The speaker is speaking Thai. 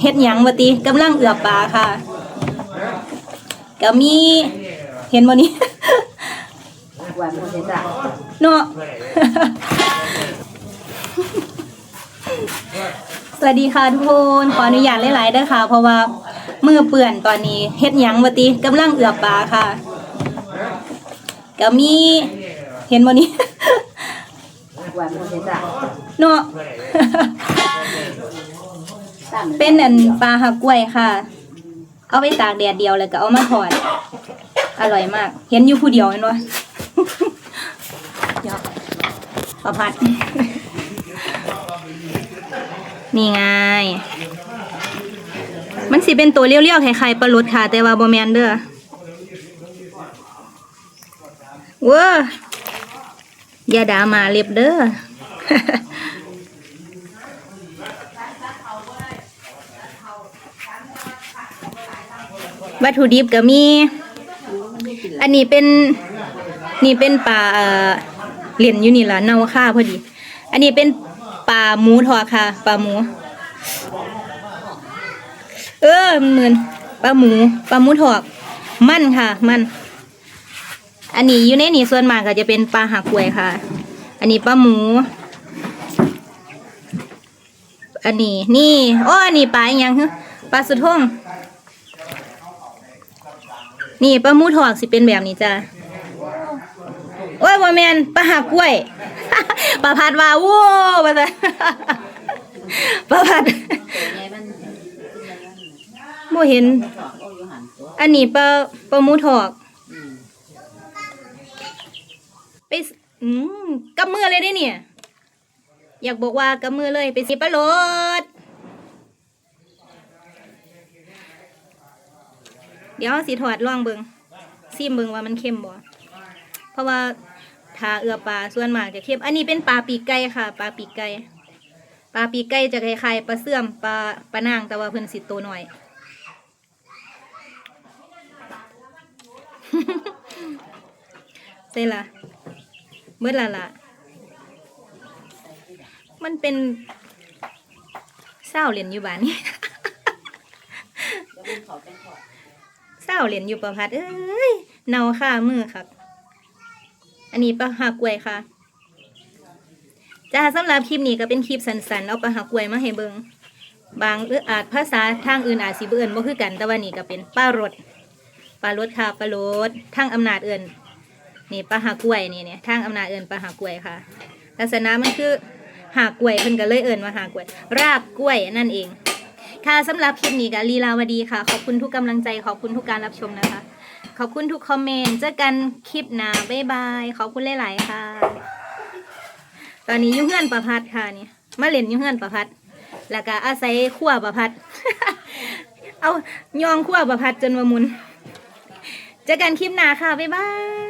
เฮ็ดหยังวะติกำลังเอือบปลาค่ะ ก็มีเห็นบ่นี่ หวานหมดเลยจ้ะเนาะ สวัสดีค่ะทุกคน ขออนุญาตหลายๆเด้อค่ะ เพราะว่ามือเปื่อนตอนนี้เฮ็ดหยังวะติกำลังเอือบปลาค่ะ ก็มีเห็นบ่นี่ หวานหมดเลยจ้ะเนาะตาม เป็นอันปลาหักกล้วยค่ะ เอาไปตากแดดเดียวแล้วก็เอามาทอด อร่อยมาก เห็นอยู่ผู้เดียวเห็นวะเดี๋ยวประพัด นี่ไง มันสิเป็นตัวเลี้ยวๆคล้ายๆปลาลดค่ะ แต่ว่าบ่แมนเด้อเว้ออย่าด่ามาเล็บเด้อ วัตถุดิบก็มี อันนี้เป็นนี่เป็นปลาเหรียญอยู่นี่ล่ะเนาค่าพอดี อันนี้เป็นปลาหมูทอดค่ะปลาหมู เออเหมือนปลาหมูปลาหมูทอดมันค่ะ มัน อันนี้อยู่ในนี่ส่วนมากก็จะเป็นปลาหักกวยค่ะ อันนี้ปลาหมู อันนี้นี่อ้ออันนี้ปลาอหยังฮะปลาสุดท่ง นี่ปลาหมูทอดสิเป็นแบบนี้จ้ะโอ้ยบ่แมนปลาหักกล้วยปลาพัดว่าโว้ว่าปลาพัดไงมันบ่เห็น อันนี้ปลาปลาหมูทอดอืมไปอืมกับมือเลยได้เนี่ย อยากบอกว่ากับมือเลยไปสิปลาโลด เดี๋ยวสิถอดล่องเบิงซิมเบิงว่ามันเค็มบ่เพราะว่าถ้าเอือปลาส่วนมากจะเค็มอันนี้เป็นปลาปีกไก่ค่ะปลาปีกไก่ปลาปีกไก่จะคล้ายๆปลาเสื่อมปลาปลานางแต่ว่าเพิ่นสิโตหน่อยใช่ละเมื่อละละมันเป็นเศร้าเรียญอยู่บ้านนี่ เศร้าเหรียญอยู่ประพัดเอ้ยเนาค่ามือครับ อันนี้ปลาหักกล้วยค่ะจ้าสำหรับคลิปนี้ก็เป็นคลิปสั้นๆเอาปลาหักกล้วยมาให้เบิงบางหรืออาจภาษาทางอื่นอาจสิบ่อนบ่คือกันแต่ว่านี่ก็เป็นปลารดปลารดค่ะปลารดทางอำนาจเอิ้นนี่ปลาหักกล้วยนี่เนี่ยทางอำนาจเอิ้นปลาหักกล้วยค่ะ ลักษณะมันคือหากกล้วยเพิ่นก็เลยเอิ้นว่าหากกล้วย รากกล้วยนั่นเอง ค่ะสำหรับคลิปนี้ก็ลีลาวดีค่ะ ขอบคุณทุกกำลังใจ ขอบคุณทุกการรับชมนะคะ ขอบคุณทุกคอมเมนต์เจอกันคลิปหน้าบ๊ายบายขอบคุณหลายๆค่ะ ตอนนี้ยุ่งเฮือนประพัดค่ะนี่มาเล่นยุ่งเฮือนประพัดแล้วก็อาศัยขั้วประพัด เอายองขั้วประพัดจนมามุนเจอกันคลิปหน้าค่ะบ๊ายบาย